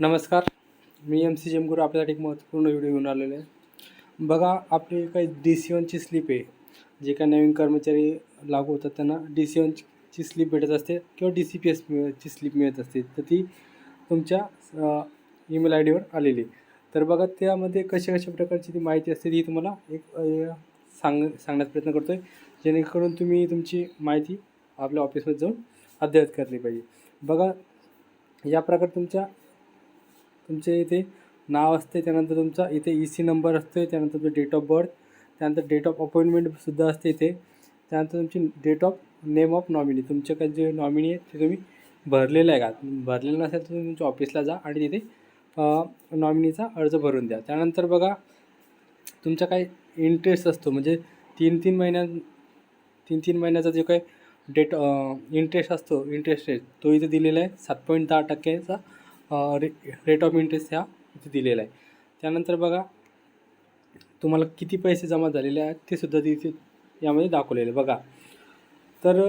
नमस्कार. मी M C जेमगुरू आपल्यासाठी एक महत्त्वपूर्ण व्हिडिओ घेऊन आलेलो आहे. बघा आपली काही डी सी वनची स्लिप आहे. जे काही नवीन कर्मचारी लागू होतात त्यांना डी सी वनची स्लिप भेटत असते किंवा डी सी पी एस ची स्लिप मिळत असते. तर ती तुमच्या ईमेल आय डीवर आलेली तर बघा त्यामध्ये कशा कशा प्रकारची ती माहिती असते ती तुम्हाला एक सांग सांगण्याचा प्रयत्न करतो आहे जेणेकरून तुम्ही तुमची माहिती आपल्या ऑफिसमध्ये जाऊन अद्ययावत करली पाहिजे. बघा या प्रकारे तुमच्या तुमचे इथे नाव असते त्यानंतर तुमचा इथे ई सी नंबर असतो त्यानंतर तुमचं डेट ऑफ बर्थ त्यानंतर डेट ऑफ अपॉइंटमेंटसुद्धा असते इथे. त्यानंतर तुमची date of name of nominee तुमच्याकडे जे नॉमिनी आहे ते तुम्ही भरलेलं आहे का भरलेलं नसेल तर तुम्ही तुमच्या ऑफिसला जा आणि तिथे नॉमिनीचा अर्ज भरून द्या. त्यानंतर बघा तुमचा काही इंटरेस्ट असतो म्हणजे तीन तीन महिन्या तीन तीन महिन्याचा जो काही डेट इंटरेस्ट असतो इंटरेस्ट रेट तो इथे दिलेला आहे. सात पॉईंट दहा टक्क्याचा रे रेट ऑफ इंटरेस्ट ह्या इथे दिलेला आहे. त्यानंतर बघा तुम्हाला किती पैसे जमा झालेले आहेत ते सुद्धा तिथे यामध्ये दाखवलेले आहे. बघा तर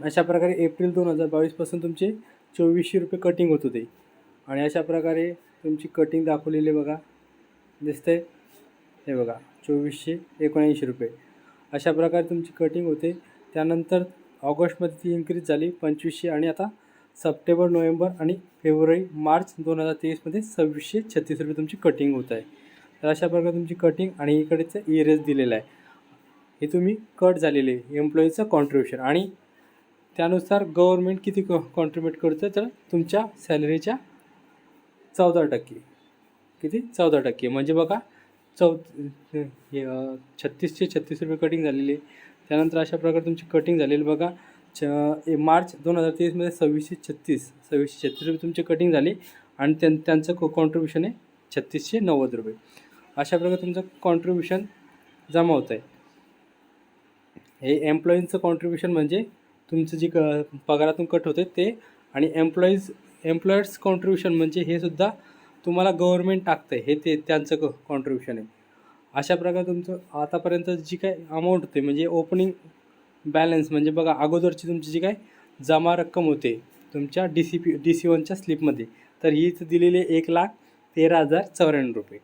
अशा प्रकारे एप्रिल दोन हजार बावीसपासून तुमचे चोवीसशे रुपये कटिंग होत होते. आणि अशा प्रकारे तुमची कटिंग दाखवलेली आहे बघा. दिसतंय? हे बघा चोवीसशे एकोणऐंशी रुपये. अशा प्रकारे तुमची कटिंग होते. त्यानंतर ऑगस्टमध्ये ती इन्क्रीज झाली पंचवीसशे आणि आता सप्टेंबर नोव्हेंबर आणि फेब्रुवारी मार्च दोन हजार तेवीसमध्ये सव्वीसशे छत्तीस रुपये तुमची कटिंग होत आहे. तर अशा प्रकारे तुमची कटिंग आणि इकडेचं इरेज दिलेलं आहे. हे तुम्ही कट झालेले एम्प्लॉईचं कॉन्ट्रीब्युशन आणि त्यानुसार गव्हर्मेंट किती कॉन्ट्रीब्युट करतं तर तुमच्या सॅलरीच्या चौदा टक्के. किती? चौदा टक्के. म्हणजे बघा चौ छत्तीसशे छत्तीस रुपये कटिंग झालेली. आहे त्यानंतर अशा प्रकारे तुमची कटिंग झालेली बघा. च ए मार्च दोन हजार तेवीसमध्ये सव्वीसशे छत्तीस सव्वीसशे छत्तीस रुपये तुमची कटिंग झाली आणि त्यां त्यांचं कॉन्ट्रीब्युशन आहे छत्तीसशे नव्वद रुपये. अशा प्रकारे तुमचं कॉन्ट्रीब्युशन जमा होतं आहे हे एम्प्लॉईजचं कॉन्ट्रीब्युशन म्हणजे तुमचं जी क पगारातून कट होते ते आणि एम्प्लॉईज एम्प्लॉयर्स कॉन्ट्रीब्युशन म्हणजे हे सुद्धा तुम्हाला गव्हर्मेंट टाकतं आहे हे ते त्यांचं क कॉन्ट्रीब्युशन आहे. अशा प्रकारे तुमचं आतापर्यंत जी काय अमाऊंट होते म्हणजे ओपनिंग बॅलन्स म्हणजे बघा अगोदरची तुमची जी काय जमा रक्कम होते तुमच्या D C P D C वनच्या स्लिपमध्ये तर ही दिलेली आहे एक लाख तेरा हजार चौऱ्याण्णव रुपये.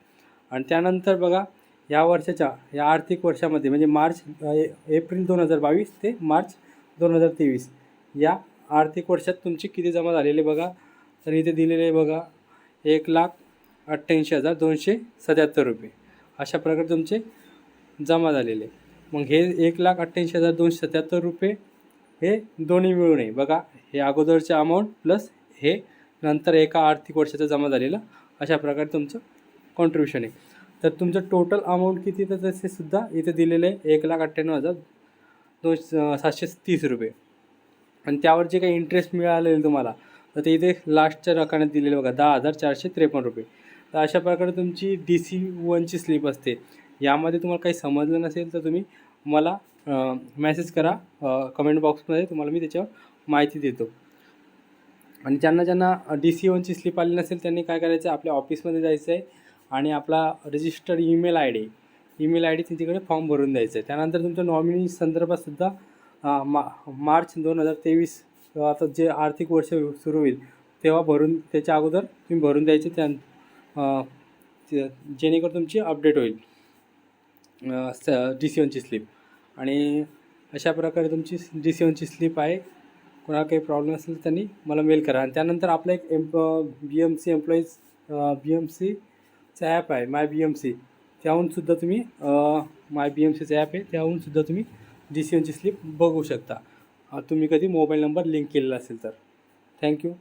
आणि त्यानंतर बघा या वर्षाच्या या आर्थिक वर्षामध्ये म्हणजे मार्च ए- एप्रिल दोन हजार बावीस ते मार्च दोन हजार तेवीस या आर्थिक वर्षात तुमची किती जमा झालेले बघा तर इथे दिलेले बघा एक लाख अठ्ठ्याऐंशी हजार दोनशे सत्याहत्तर रुपये. अशा प्रकारे तुमचे जमा झालेले मग हे एक लाख अठ्ठ्याऐंशी हजार दोनशे सत्याहत्तर रुपये हे दोन्ही मिळून आहे. बघा हे अगोदरचे अमाऊंट प्लस हे नंतर एका आर्थिक वर्षाचं जमा झालेलं अशा प्रकारे तुमचं कॉन्ट्रीब्युशन आहे. तर तुमचं टोटल अमाऊंट किती तर तसे सुद्धा इथे दिलेलं आहे एक लाख अठ्ठ्याण्णव हजार दोन सातशे तीस रुपये. आणि त्यावर जे काही इंटरेस्ट मिळालेलं तुम्हाला तर ते इथे लास्टच्या रकान्यात दिलेलं बघा दहा हजार चारशे त्रेपन्न रुपये. तर अशा प्रकारे तुमची डी सी वनची स्लिप असते. यामध्ये तुम्हाला काही समजलं नसेल तर तुम्ही मला मेसेज करा. कमेंट बॉक्समध्ये तुम्हाला मी त्याच्यावर माहिती देतो. आणि ज्यांना ज्यांना डी सी ओनची स्लिप आली नसेल त्यांनी काय करायचं? आपल्या ऑफिसमध्ये जायचं आहे आणि आपला registered email I D email I D त्यांच्याकडे फॉर्म भरून द्यायचं आहे त्यानंतर तुमच्या नॉमिनी संदर्भातसुद्धा मा मार्च दोन हजार तेवीस आता जे आर्थिक वर्ष सुरू होईल तेव्हा भरून त्याच्या अगोदर तुम्ही भरून द्यायचे. त्या जेणेकरून तुमची अपडेट होईल. डी सी वनची स्लिप आणि अशा प्रकारे तुमची डी सी वनची स्लिप आहे. कोणाला काही प्रॉब्लेम असेल तर त्यांनी मला मेल करा. आणि त्यानंतर आपलं एक amp B M C employees B M सीचं ॲप आहे माय बी एम सी त्याहूनसुद्धा तुम्ही माय बी एम सीचं ॲप आहे. त्याहूनसुद्धा तुम्ही डी सी वनची स्लिप बघू शकता. तुम्ही कधी मोबाईल नंबर लिंक केलेला असेल तर. थँक्यू